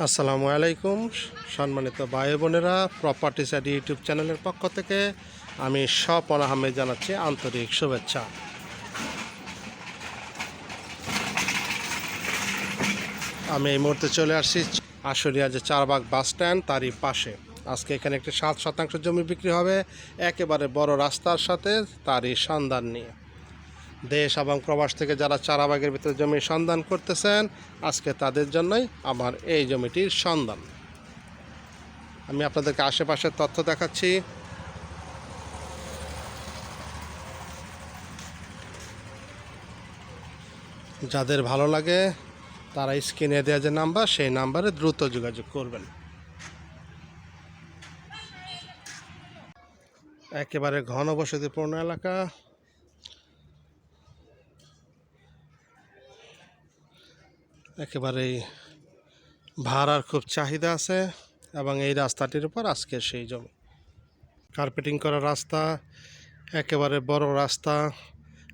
আসসালামু আলাইকুম। সম্মানিত ভাই বোনেরা প্রপার্টি সাইড ইউটিউব চ্যানেলের পক্ষ থেকে আমি স্বপন আহমেদ জানাচ্ছি আন্তরিক শুভেচ্ছা। আমি এই মুহূর্তে চলে আসছি আশুলিয়া যে চারবাগ বাস স্ট্যান্ড, তারই পাশে। আজকে এখানে একটি সাত শতাংশ জমি বিক্রি হবে, একেবারে বড় রাস্তার সাথে তারই সন্ধান নিয়ে। দেশ এবং প্রবাস থেকে যারা চারাবাগের ভিতরে জমির সন্ধান করতেছেন, আজকে তাদের জন্যই আমার এই জমিটির সন্ধান। আমি আপনাদেরকে আশেপাশের তথ্য দেখাচ্ছি। যাদের ভালো লাগে, তারা স্ক্রিনে দেওয়া যে নাম্বার, সেই নাম্বারে দ্রুত যোগাযোগ করবেন। একেবারে ঘনবসতিপূর্ণ এলাকা। একেবারেই ভাড়ার খুব চাহিদা আছে এবং এই রাস্তাটির উপর আজকে সেই জমি। কার্পেটিং করা রাস্তা, একেবারে বড় রাস্তা।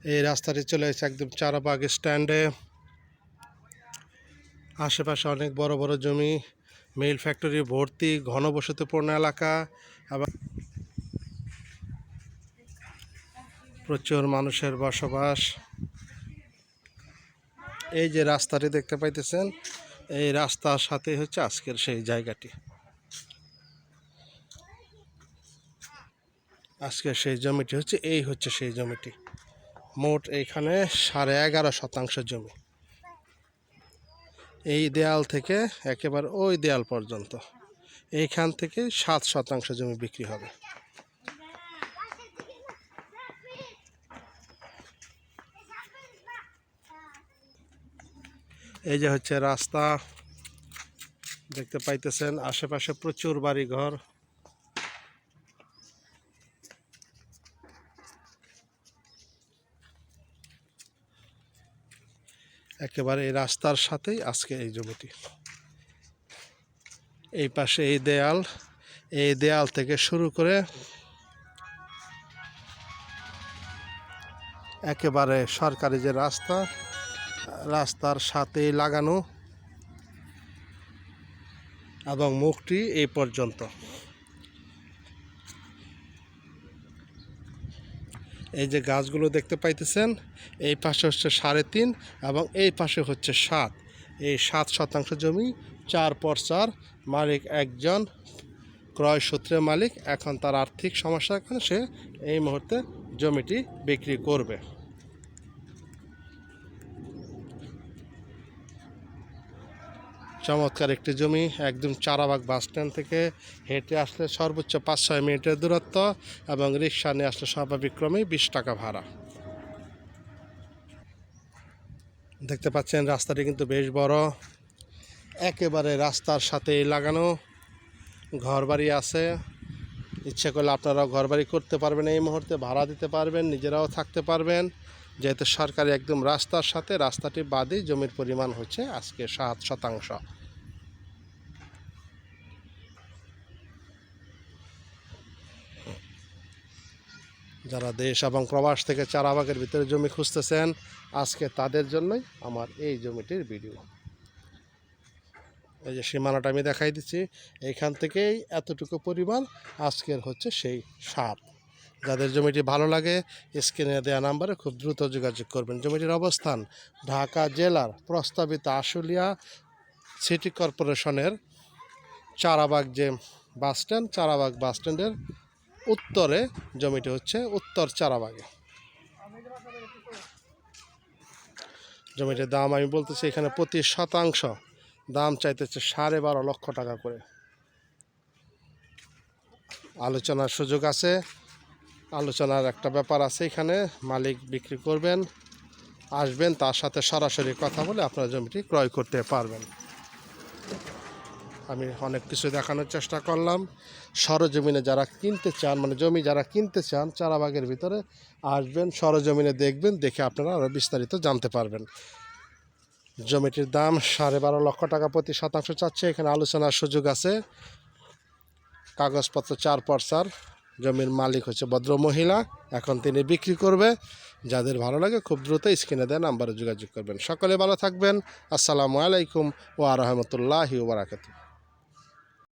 এই রাস্তাটি চলে এসেছে একদম চারাবাগ স্ট্যান্ডে। আশেপাশে অনেক বড় বড় জমি, মিল ফ্যাক্টরি, ভর্তি, ঘনবসতিপূর্ণ এলাকা এবং প্রচুর মানুষের বসবাস। এই যে রাস্তাটি দেখতে পাইতেছেন, এই রাস্তার সাথে হচ্ছে আজকের সেই জায়গাটি। আজকের সেই জমিটি হচ্ছে, এই হচ্ছে সেই জমিটি। মোট এইখানে সাড়ে এগারো শতাংশ জমি। এই দেয়াল থেকে একেবারে ওই দেয়াল পর্যন্ত। এইখান থেকে সাত শতাংশ জমি বিক্রি হবে। এই যে হচ্ছে রাস্তা, দেখতে পাইতেছেন, আশেপাশে প্রচুর বাড়ি ঘর একেবারে এই রাস্তার সাথেই আজকে এই জমিটি এই পাশে এই দেয়াল এই দেয়াল থেকে শুরু করে একেবারে সরকারি যে রাস্তা রাস্তার সাথে লাগানো এবং মুখটি এই পর্যন্ত। এই যে গাছগুলো দেখতে পাইতেছেন, এই পাশে হচ্ছে সাড়ে তিন এবং এই পাশে হচ্ছে সাত। এই সাত শতাংশ জমি, চার পর চার মালিক একজন, ক্রয় সূত্রের মালিক। এখন তার আর্থিক সমস্যার কারণে সে এই মুহূর্তে জমিটি বিক্রি করবে। চমৎকার একটি জমি, একদম চারাবাগ বাস স্ট্যান্ড থেকে হেঁটে আসলে সর্বোচ্চ পাঁচ ছয় মিনিটের দূরত্ব এবং রিক্সা নিয়ে আসলে স্বাভাবিক ক্রমেই বিশ টাকা ভাড়া। দেখতে পাচ্ছেন, রাস্তাটি কিন্তু বেশ বড়। একেবারে রাস্তার সাথে লাগানো ঘরবাড়ি আছে। ইচ্ছে করলে আপনারাও ঘরবাড়ি করতে পারবেন এই মুহূর্তে, ভাড়া দিতে পারবেন, নিজেরাও থাকতে পারবেন। যেহেতু সরকারি একদম রাস্তার সাথে, রাস্তাটি বাদেই জমির পরিমাণ হচ্ছে আজকে সাত শতাংশ। যারা দেশ এবং প্রবাস থেকে চারাবাগের ভিতরে জমি খুঁজতেছেন, আজকে তাদের জন্যই আমার এই জমিটির ভিডিও। এই যে সীমানাটা আমি দেখাই দিচ্ছি এইখান থেকেই এতটুকু পরিমাণ আজকের হচ্ছে সেই সার। যাদের জমিটি ভালো লাগে, স্ক্রিনে দেওয়া নাম্বারে খুব দ্রুত যোগাযোগ করবেন। জমিটির অবস্থান ঢাকা জেলার প্রস্তাবিত আশুলিয়া সিটি কর্পোরেশনের চারাবাগ যে বাস স্ট্যান্ড চারাবাগ বাস স্ট্যান্ডের উত্তরে জমিটি হচ্ছে উত্তর চারাবাগে। জমিটির দাম আমি বলতেছি এখানে প্রতি শতাংশ দাম চাইতেছে সাড়ে বারো লক্ষ টাকা করে। আলোচনার সুযোগ আছে, আলোচনার একটা ব্যাপার আছে এখানে, মালিক বিক্রি করবেন, আসবেন, তার সাথে সরাসরি কথা বলে আপনারা জমিটি ক্রয় করতে পারবেন। আমি অনেক কিছু দেখানোর চেষ্টা করলাম। সরজমিনে যারা কিনতে চান মানে জমি যারা কিনতে চান, চারাবাগের ভিতরে আসবেন, সরজমিনে দেখবেন, দেখে আপনারা আরও বিস্তারিত জানতে পারবেন। জমিটির দাম সাড়ে বারো লক্ষ টাকা প্রতি শতাংশ চাচ্ছে। এখানে আলোচনার সুযোগ আছে। কাগজপত্র চার পর চার জমির মালিক হচ্ছে ভদ্র মহিলা এখন তিনি বিক্রি করবে। যাদের ভালো লাগে খুব দ্রুত স্ক্রিনে দেওয়া নাম্বারে যোগাযোগ করবেন। সকলে ভালো থাকবেন। আসসালামু আলাইকুম ও রহমতুল্লাহি ওবরাকাতু